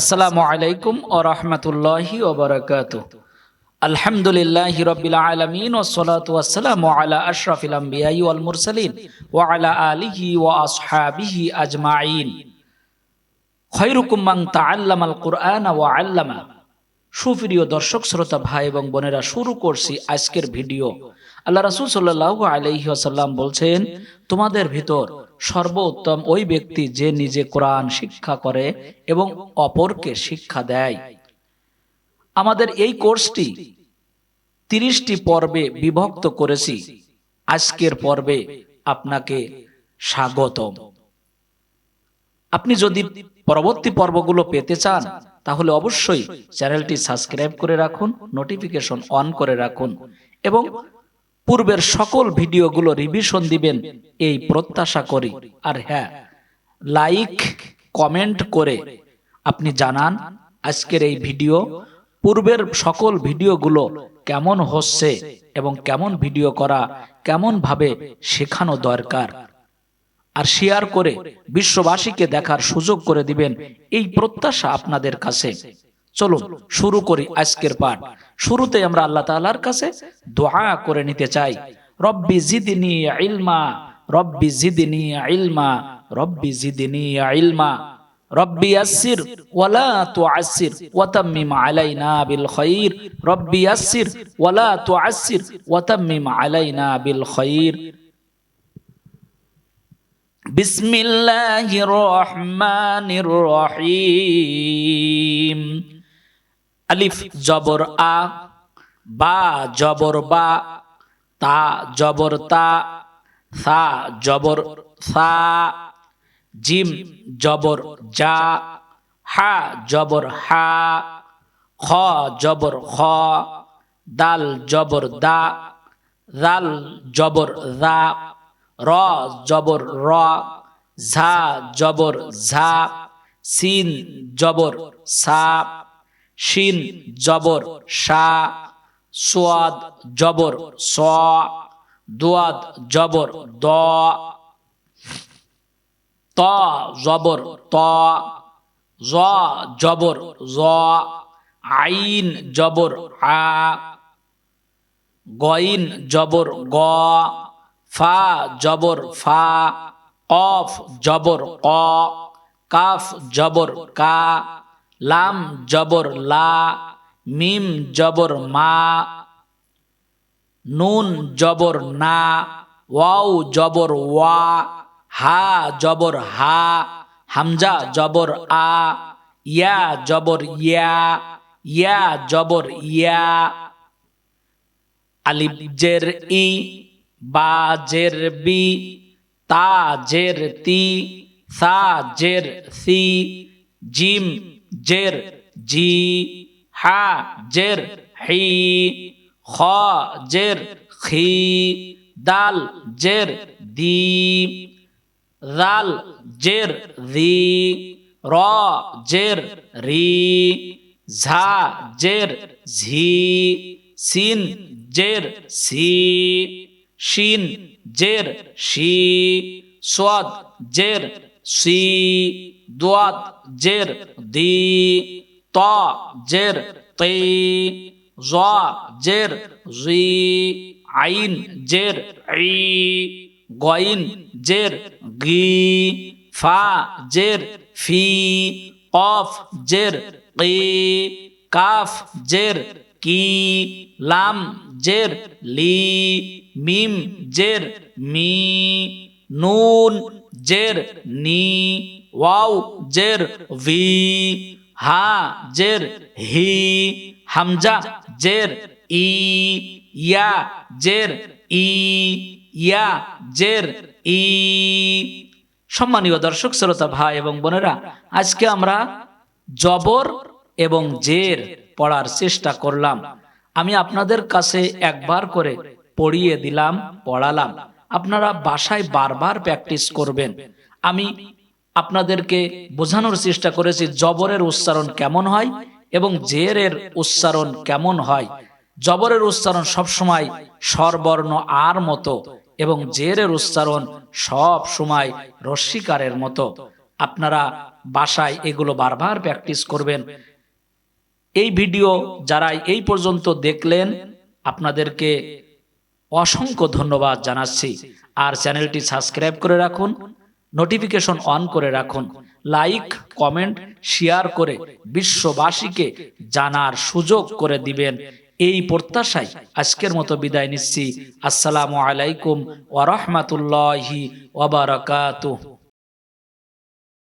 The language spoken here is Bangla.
আসসালামু আলাইকুম ও রহমতুল্লাহি ওবরাকাত আলহামদুলিল্লাহ রবিল আলমিন ওসলাত ওয়াসালাম আলা আশরাফিল আম্বিয়াই ওয়াল ওয়া আলা আলিহি ওয়া আসহাবিহি আজমাইন। খৈরুকুম মান তাআল্লামাল কুরআন ওয়া আল্লামা। সুপ্রিয় দর্শক, শ্রোতা, ভাই এবং বোনেরা, শুরু করছি আজকের ভিডিও। আল্লাহ রাসূল সাল্লাল্লাহু আলাইহি বলছেন, তোমাদের ভিতর সর্বোত্তম ওই ব্যক্তি যে নিজে কোরআন শিক্ষা করে এবং অপরকে শিক্ষা দেয়। আমাদের এই কোর্সটি তিরিশটি পর্বে বিভক্ত করেছি। আজকের পর্বে আপনাকে স্বাগতম। আপনি যদি পরবর্তী পর্বগুলো পেতে চান, তাহলে অবশ্যই চ্যানেলটি সাবস্ক্রাইব করে রাখুন, নোটিফিকেশন অন করে রাখুন এবং পূর্বের সকল ভিডিওগুলো রিভিশন দিবেন, এই প্রত্যাশা করি। আর হ্যাঁ লাইক কমেন্ট করে আপনি জানান আজকের এই ভিডিও, পূর্বের সকল ভিডিওগুলো কেমন হচ্ছে এবং কেমন ভিডিও করা কেমন ভাবে শেখানো দরকার। আর শেয়ার করে বিশ্ববাসীকে দেখার সুযোগ করে দিবেন এই প্রত্যাশা আপনাদের কাছে। চলুন, শুরু করি আজকের পাঠ। শুরুতে আমরা আল্লাহ তালার কাছে দোয়া করে নিতে চাই। রব্বি জিদিনী আইলমা রব্বি জিদিনী আইলমা রব্বি জিদিনী আইলমা রব্বি আসির ওয়ালা ওয়াতাম্মিম আলাইনা বিল রব্বি আসির ওয়ালা ওয়াতাম্মিম আলাইনা বিল বিসমিল্লাহির রহমানির রহিম। আলিফ জবর আ, বা জবর বা, তা জবর তা, সা জবর সা, জিম জবর যা হা জবর হা, খ জবর খ, দাল জবর দা রাল জবর দা র জবর র, ঝা জবর ঝা, সিন জবর সা শিন, জবর, শা, সোয়াদ, জবর স দোয়াদ, জবর, দ, ত, জবর, ত, জ, জবর, জ, আইন, জবর, আ, গইন, জবর, গ, ফা, জবর, ফা, অফ, জবর ক কাফ, জবর, কা লাম জবর লা, মিম জবর মা, নুন জবর না, ওয়াও জবর ওয়া, হা জবর হা, হামজা জবর আ, ইয়া জবর ইয়া ইয়া জবর ইয়া, আলিফ জের ই, বা জের বি, তা জের তি, সা জের সি, জিম জের, জি, হা, জের, হি, খ, জের, খি, দাল, জের, দি, রাল, জের, রি, র, জের, রি, ঝা, জের, ঝি, সিন, জের, সি, শিন, জের, শি সদ জের, সি দোয়াদ জের, দি, ত জের, তে, জ জের, জি, আইন জের, ই, গইন জের, গি, ফা জের, ফি, অফ জের কি কাফ জের, কি, লাম জের, লি, মিম জের, মি, নুন জের, নি ওয়াও, জের, ভি, হা, জের, হি, হামজা, জের, ই, ইয়া, জের, ই, ইয়া, জের, ই। সম্মানীয় দর্শক, শ্রোতা ভাই এবং বোনেরা, আজকে আমরা জবর এবং জের পড়ার চেষ্টা করলাম। আমি আপনাদের কাছে একবার করে পড়িয়ে দিলাম, পড়ালাম। আপনারা বাসায় বারবার প্র্যাকটিস করবেন। আমি আপনাদেরকে বোঝানোর চেষ্টা করেছি জবরের উচ্চারণ কেমন হয় এবং জেরের উচ্চারণ কেমন হয়। জবরের উচ্চারণ সবসময় স্বরবর্ণ আর মতো এবং জেরের উচ্চারণ সব সময় রস্বীকারের মতো। আপনারা বাসায় এগুলো বারবার প্র্যাকটিস করবেন। এই ভিডিও যারা এই পর্যন্ত দেখলেন, আপনাদেরকে অসংখ্য ধন্যবাদ জানাচ্ছি। আর চ্যানেলটি সাবস্ক্রাইব করে রাখুন। নোটিফিকেশন অন করে রাখুন লাইক কমেন্ট শেয়ার করে বিশ্ববাসীকে জানার সুযোগ করে দিবেন। এই প্রত্যাশায় আজকের মতো বিদায় নিচ্ছি। আসসালামু আলাইকুম ওয়া রাহমাতুল্লাহি ওয়া বারাকাতুহু।